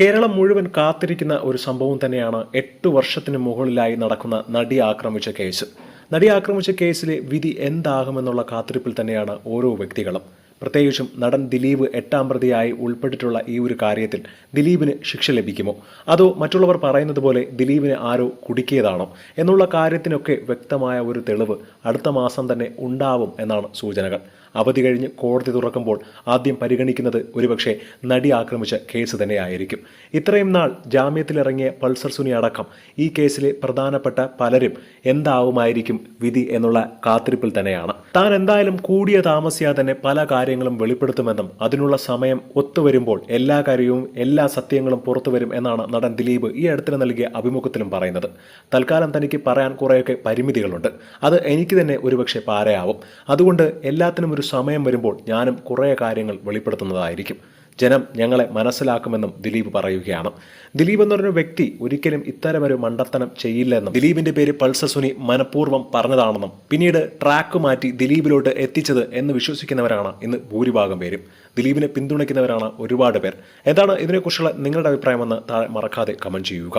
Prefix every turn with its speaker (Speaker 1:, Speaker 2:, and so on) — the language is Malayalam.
Speaker 1: കേരളം മുഴുവൻ കാത്തിരിക്കുന്ന ഒരു സംഭവം തന്നെയാണ് എട്ട് വർഷത്തിന് മുകളിലായി നടക്കുന്ന നടി ആക്രമിച്ച കേസ്. നടി ആക്രമിച്ച കേസിലെ വിധി എന്താകുമെന്നുള്ള കാത്തിരിപ്പിൽ തന്നെയാണ് ഓരോ വ്യക്തികളും. പ്രത്യേകിച്ചും നടൻ ദിലീപ് എട്ടാം പ്രതിയായി ഉൾപ്പെട്ടിട്ടുള്ള ഈ ഒരു കാര്യത്തിൽ ദിലീപിന് ശിക്ഷ ലഭിക്കുമോ? അതോ മറ്റുള്ളവർ പറയുന്നത് പോലെ ദിലീപിനെ ആരോ കുടുക്കിയതാണോ? എന്നുള്ള കാര്യത്തിനൊക്കെ വ്യക്തമായ ഒരു തെളിവ് അടുത്ത മാസം തന്നെ ഉണ്ടാവും എന്നാണ് സൂചനകൾ. അവധി കഴിഞ്ഞ് കോടതി തുറക്കുമ്പോൾ ആദ്യം പരിഗണിക്കുന്നത് ഒരുപക്ഷെ നടി ആക്രമിച്ച കേസ് തന്നെയായിരിക്കും. ഇത്രയും നാൾ ജാമ്യത്തിലിറങ്ങിയ പൾസർ സുനി അടക്കം ഈ കേസിലെ പ്രധാനപ്പെട്ട പലരും എന്താവുമായിരിക്കും വിധി എന്നുള്ള കാത്തിരിപ്പിൽ തന്നെയാണ്. താൻ എന്തായാലും കൂടിയ താമസിയാതെ തന്നെ പല കാര്യങ്ങളും വെളിപ്പെടുത്തുമെന്നും അതിനുള്ള സമയം ഒത്തുവരുമ്പോൾ എല്ലാ കാര്യവും എല്ലാ സത്യങ്ങളും പുറത്തു വരും എന്നാണ് നടൻ ദിലീപ് ഈ അടുത്തിന് നൽകിയ അഭിമുഖത്തിലും പറയുന്നത്. തൽക്കാലം തനിക്ക് പറയാൻ കുറേയൊക്കെ പരിമിതികളുണ്ട്. അത് എനിക്ക് തന്നെ ഒരുപക്ഷെ പാരയാവും. അതുകൊണ്ട് എല്ലാത്തിനും ഒരു സമയം വരുമ്പോൾ ഞാനും കുറേ കാര്യങ്ങൾ വെളിപ്പെടുത്തുന്നതായിരിക്കും. ജനം ഞങ്ങളെ മനസ്സിലാക്കുമെന്നും ദിലീപ് പറയുകയാണ്. ദിലീപ് എന്നൊരു വ്യക്തി ഒരിക്കലും ഇത്തരമൊരു മണ്ടത്തനം ചെയ്യില്ലെന്നും ദിലീപിന്റെ പേര് പൾസർ സുനി മനഃപൂർവം പറഞ്ഞതാണെന്നും പിന്നീട് ട്രാക്ക് മാറ്റി ദിലീപിലോട്ട് എത്തിച്ചത് എന്ന് വിശ്വസിക്കുന്നവരാണ് ഇന്ന് ഭൂരിഭാഗം പേരും. ദിലീപിനെ പിന്തുണയ്ക്കുന്നവരാണ് ഒരുപാട് പേർ. എന്താണ് ഇതിനെക്കുറിച്ചുള്ള നിങ്ങളുടെ അഭിപ്രായമെന്ന് താഴെ മറക്കാതെ കമന്റ് ചെയ്യുക.